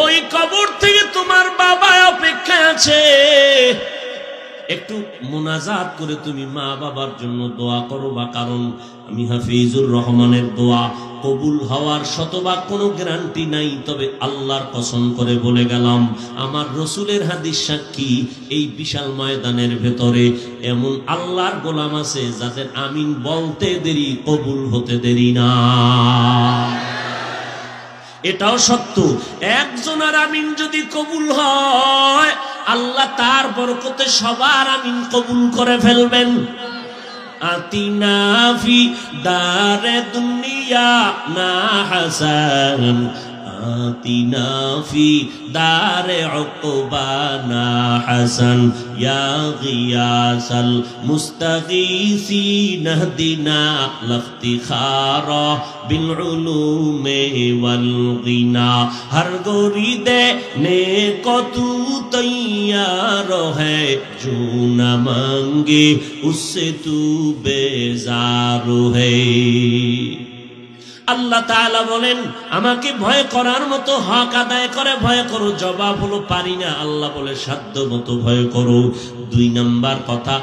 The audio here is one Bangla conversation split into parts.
ওই কবর থেকে তোমার বাবা অপেক্ষা আছে। একটু মোনাজাত করে তুমি মা বাবার জন্য দোয়া করো বা কারণ আমি হাফিজুর রহমানের দোয়া কবুল হওয়ার শতভাগ কোনো গ্যারান্টি নাই, তবে আল্লাহর কসম করে বলে গেলাম, আমার রসুলের হাদিস সাক্ষী এই বিশাল ময়দানের ভেতরে এমন আল্লাহর গোলাম আছে যাদের আমিন বলতে দেরি, কবুল হতে দেরি না। এটাও সত্য, একজনের আমিন যদি কবুল হয় আল্লাহ তার বরকতে সবার আমিন কবুল করে ফেলবেন। আতিনাফি দারে দুনিয়া না হাসান। آتنا في دار عقبانا حسن يا غياث المستغيثين اهدنا لافتخارا بالعلوم والغنى ہر گوری دے نیک تو تیار ہے جو نہ مانگے اس سے تو بیزار ہے আল্লাহ তাআলা বলেন, আমাকে ভয় করার মতো হক আদায় করে ভয় করো। জবাব হলো, পারি না। আল্লাহ বলে, সাধ্য মতো ভয় করো। দুই নাম্বার কথা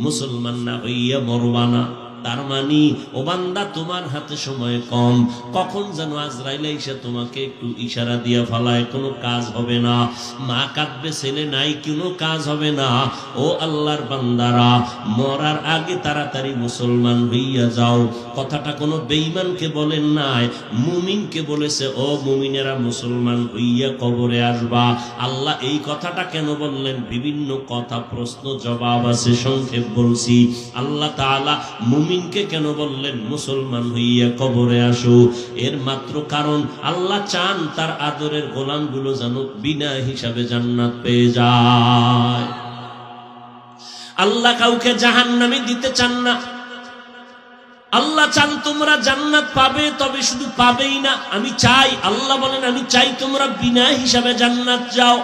মুসলমান। না হইয়া মরবানা তার মানি, ও বান্দা, তোমার হাতে সময় কম। কখন যেন আজরাইলে এসে তোমাকে একটু ইশারা দিয়া ফালায়, কোনো কাজ হবে না। মা কাঁদবে, ছেলে নাই, কোনো কাজ হবে না। ও আল্লাহর বান্দারা, মরার আগে তাড়াতাড়ি মুসলমান হইয়া যাও। কথাটা কোনো বেঈমানকে বলেন নাই, মুমিনকে বলেছে, ও মুমিনেরা, মুসলমান হইয়া কবরে আসবা। আল্লাহ এই কথাটা কেন বললেন? বিভিন্ন কথা, প্রশ্ন, জবাব আছে, সংক্ষেপ বলছি। আল্লাহ তাআলা মুমিনকে কেন বললেন, মুসলমান হইয়া কবরে আসো এর মাত্র কারণ, আল্লাহ চান তার আদরের গোলামগুলো যেন বিনা হিসাবে জান্নাত পেয়ে যায়। আল্লাহ কাউকে জাহান্নামে দিতে চান না। আল্লাহ চান তোমরা জান্নাত পাবে, তবে শুধু পাবেই না। আমি চাই, আল্লাহ বলেন, আমি চাই তোমরা বিনা হিসাবে জান্নাত যাও।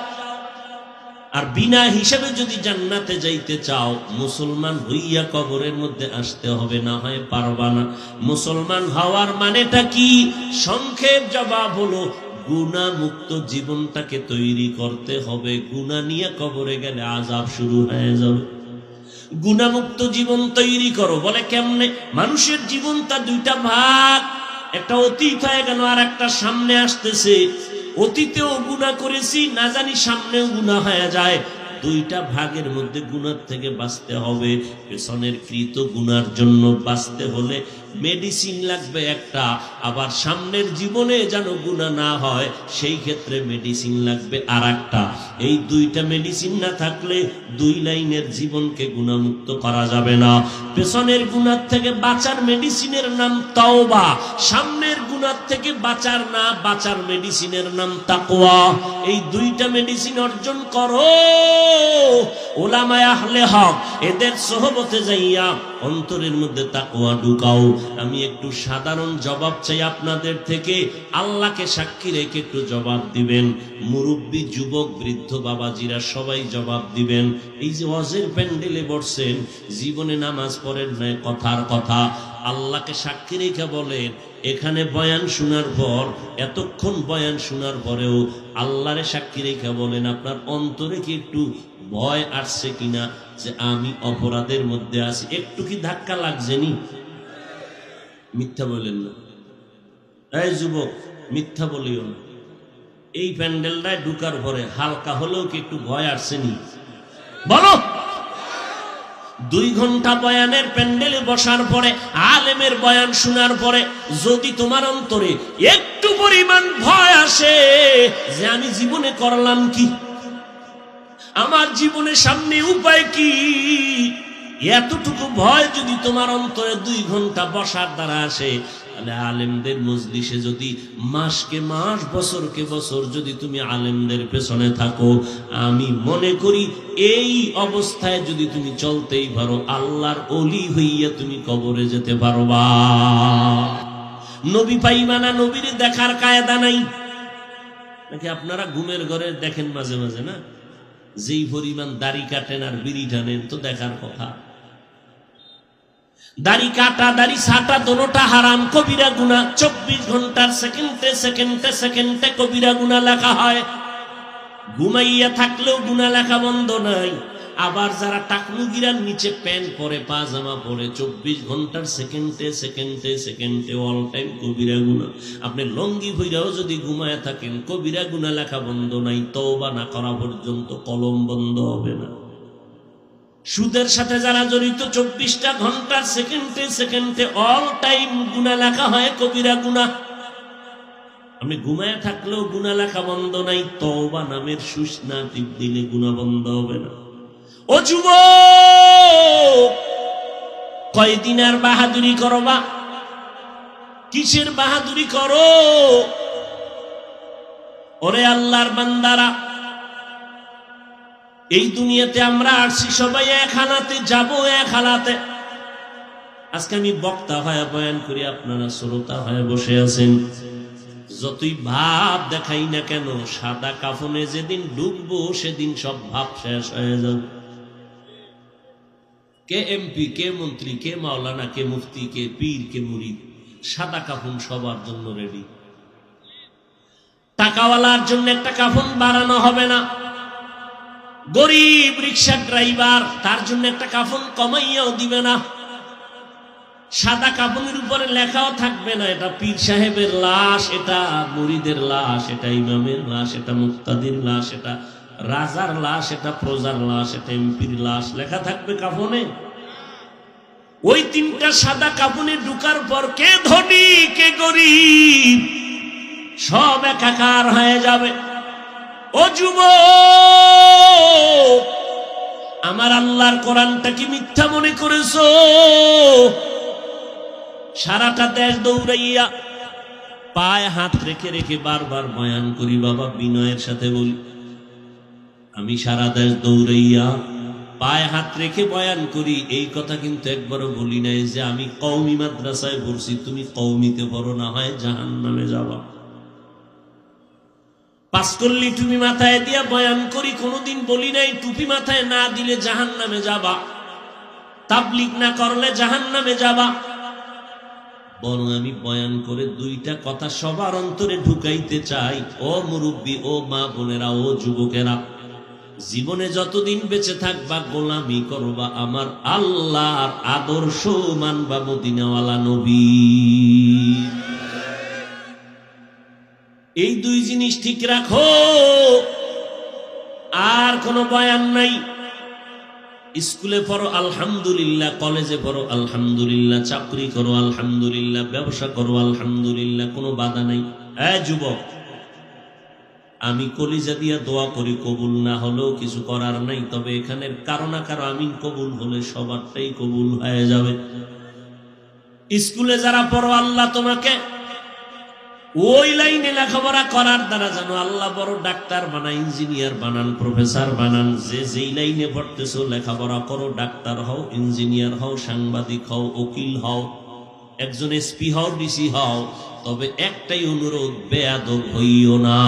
আর বিনা হিসাবে যদি জান্নাতে যাইতে চাও, মুসলমান হইয়া কবরের মধ্যে আসতে হবে, না হয় পারবা না। মুসলমান হওয়ার মানেটা কি? সংক্ষেপ জবাব হলো গুণা মুক্ত জীবনটাকে তৈরি করতে হবে। গুণা নিয়ে কবরে গেলে আজাব শুরু হয়ে যাবে। গুণামুক্ত জীবন তৈরি করো, বলে কেমনে? মানুষের জীবনটা দুইটা ভাগ। একটা অতীত হয়ে গেল আর একটা সামনে আসতেছে। অতীতেও গুণা করেছি, না জানি সামনেও গুণা হয়ে যায়। দুইটা ভাগের মধ্যে গুণার থেকে বাঁচতে হবে। পেছনের কৃত গুণার জন্য বাঁচতে হলে মেডিসিন লাগবে একটা, আবার সামনের জীবনে যেন গুণা না হয়, সেই ক্ষেত্রে মেডিসিন লাগবে আর একটা এই দুইটা মেডিসিন না থাকলে দুই লাইনের জীবনকে গুণামুক্ত করা যাবে না। পেছনের গুণার থেকে বাঁচার মেডিসিনের নাম তাওবা, সামনের গুণার থেকে বাঁচার না বাঁচার মেডিসিনের নাম তাকোয়া এই দুইটা মেডিসিন অর্জন করো। ওলামায় আহলে হক, এদের সহবতে যাইয়া অন্তরের মধ্যে তাকোয়া ঢুকাও। আমি একটু সাধারণ জবাব চাই আপনাদের থেকে। আল্লাহকে সাক্ষী রেখে একটু জবাব দিবেন। মুরব্বী, যুবক, বৃদ্ধ বাবাজিরা সবাই জবাব দিবেন। এই যে অজের প্যান্ডেলে বসছেন, জীবনে নামাজ পড়েন নাই, কথার কথা। আল্লাহকে সাক্ষী রেখে বলেন, এখানে বয়ান শোনার পর, এতক্ষণ বয়ান শোনার পরেও আল্লাহরে সাক্ষী রেখে বলেন, আপনার অন্তরে কি একটু ভয় আসছে কিনা? যে আমি অপরাধের মধ্যে আছি। একটু কি ধাক্কা লাগছে নি? মিথ্যা বলেন না। এই যুবক, মিথ্যা বলিও না। এই প্যান্ডেলটায় ঢুকার পরে হালকা হলেও কি একটু ভয় আসছেনি বলো! দুই ঘণ্টা বয়ানের প্যান্ডেলে বসার পরে, আলেমের বয়ান শোনার পরে, যদি তোমার অন্তরে একটু পরিমাণ ভয় আসে যে আমি জীবনে করলাম কি? আমার জীবনের সামনে উপায় কি? এতটুকু ভয় যদি তোমার অন্তরে দুই ঘণ্টা বসার দ্বারা আসে, তাহলে আলেমদের মজলিসে যদি মাসকে মাস, বছরকে বছর যদি তুমি আলেমদের পেছনে থাকো, আমি মনে করি এই অবস্থায় যদি তুমি চলতেই পারো, আল্লাহর অলি হইয়া তুমি কবরে যেতে পারো পারবা। নবী পাইমানা নবীর দেখার কায়দা নাই। নাকি আপনারা ঘুমের ঘরে দেখেন মাঝে মাঝে না? যেই পরিমাণ দাড়ি কাটেন আর বিড়ি টানেন, তো দেখার কথা। দাড়ি কাটা, দাড়ি ছাটা দোনোটা হারাম, কবিরা গুনা চব্বিশ ঘণ্টার সেকেন্ডে সেকেন্ডে সেকেন্ডে কবিরা গুনা লেখা হয়। ঘুমাইয়া থাকলেও গুনা লেখা বন্ধ নাই। আবার যারা টাকনুগিরার নিচে প্যান্ট পরে পাজামা পরে, চব্বিশ ঘণ্টার সেকেন্ডে সেকেন্ডে সেকেন্ডে অল টাইম কবিরা গুনা আপনি লঙ্গি ভৈরাও যদি ঘুমায় থাকেন, কবিরা গুনা লেখা বন্ধ নাই, তওবা না করা পর্যন্ত কলম বন্ধ হবে না। সুদের সাথে যারা জড়িত, চব্বিশটা ঘণ্টার সেকেন্ডে সেকেন্ডে অল টাইম গুনা লেখা হয় কবিরা গুনা আপনি ঘুমায় থাকলেও গুনা লেখা বন্ধ নাই, তওবা নামের সুস্না টিপ দিলে গুনা বন্ধ হবে না। ও যুব কয়দিন আর বাহাদুরি করো বা? কিসের বাহাদুরি করো? ওরে আল্লাহর বান্দারা এই দুনিয়াতে আমরা আসছি, সবাই এক হালাতে যাব এক হালাতে। আজকে আমি বক্তা হয়ে বয়ান করি, আপনারা শ্রোতা হয়ে বসে আছেন। যতই ভাব দেখাই না কেন, সাদা কাফনে যেদিন ডুববো, সেদিন সব ভাব শেষ হয়ে যাবে। কে এমপি, কে মন্ত্রী, কে মাওলানা, কে মুফতি, কে পীর, কে মুরিদ সাদা কাফন সবার জন্য রেডি টাকাওয়ালার জন্য একটা কাফন বাড়ানো হবে না। গরিব রিক্সা ড্রাইভার, তার জন্য একটা কাফন কমাইয়াও দিবে না। সাদা কাপনের উপরে লেখাও থাকবে না, এটা পীর সাহেবের লাশ, এটা মুরিদের লাশ, এটা ইমামের লাশ, এটা মুক্তাদির লাশ, এটা রাজার লাশ, এটা প্রজার লাশ, এটা এমপির লাশ, লেখা থাকবে কাফনে। ওই তিনটা সাদা কাপনে ঢুকার পর কে ধনী, কে গরিব, সব একাকার হয়ে যাবে। আমার আল্লাহর কোরআনটা কি মিথ্যা মনে করেছ? সারাটা দেশ দৌড়াইয়া পায়ে হাত রেখে রেখে বারবার বয়ান করি, বাবা বিনয়ের সাথে বলি। আমি সারা দেশ দৌড়াইয়া পায়ে হাত রেখে বয়ান করি, এই কথা কিন্তু একবারও বলি নাই যে আমি কৌমি মাদ্রাসায় পড়ছি, তুমি কৌমিতে পড়ো, না হয় জাহান নামে যাবা। পাস করলি টুপি মাথায় দিয়া বয়ান করি, কোনোদিন বলি নাই, টুপি মাথায় না দিলে জাহান নামে যাবা। তাবলিক না করলে জাহান নামে যাবা। বরং আমি বয়ান করে দুইটা কথা সবার অন্তরে ঢুকাইতে চাই। ও মুরব্বী, ও মা বোনেরা, ও যুবকেরা, জীবনে যতদিন বেঁচে থাকবা, গোলামি করবা আমার আল্লাহর আদর্শ মানবা মদিনাওয়ালা নবী। এই দুই জিনিস ঠিক রাখো। আর কোনো বয়ান নাই। স্কুলে পড়ো, আলহামদুলিল্লাহ। কলেজে পড়ো, আলহামদুলিল্লাহ। চাকরি করো, আলহামদুলিল্লাহ। ব্যবসা করো, আলহামদুলিল্লাহ। কোনো বাধা নাই। হ্যাঁ যুবক। আমি কলিজা দিয়া দোয়া করি, কবুল না হলেও কিছু করার নাই। তবে এখানের কারও না কারও আমিন কবুল হলে সবারটাই কবুল হয়ে যাবে। স্কুলে যারা পড়ো, আল্লাহ তোমাকে ওই লাইনে লেখাপড়া করার দ্বারা জানো আল্লাহ বড় ডাক্তার বানান ইঞ্জিনিয়ার বানান, প্রফেসর বানান, যে যেই লাইনে পড়তেছো লেখাপড়া করো, ডাক্তার হও, ইঞ্জিনিয়ার হও, সাংবাদিক হও, উকিল হও, একজন এসপি হও, ডিসি হও, তবে একটাই অনুরোধ, বেয়াদব হইও না।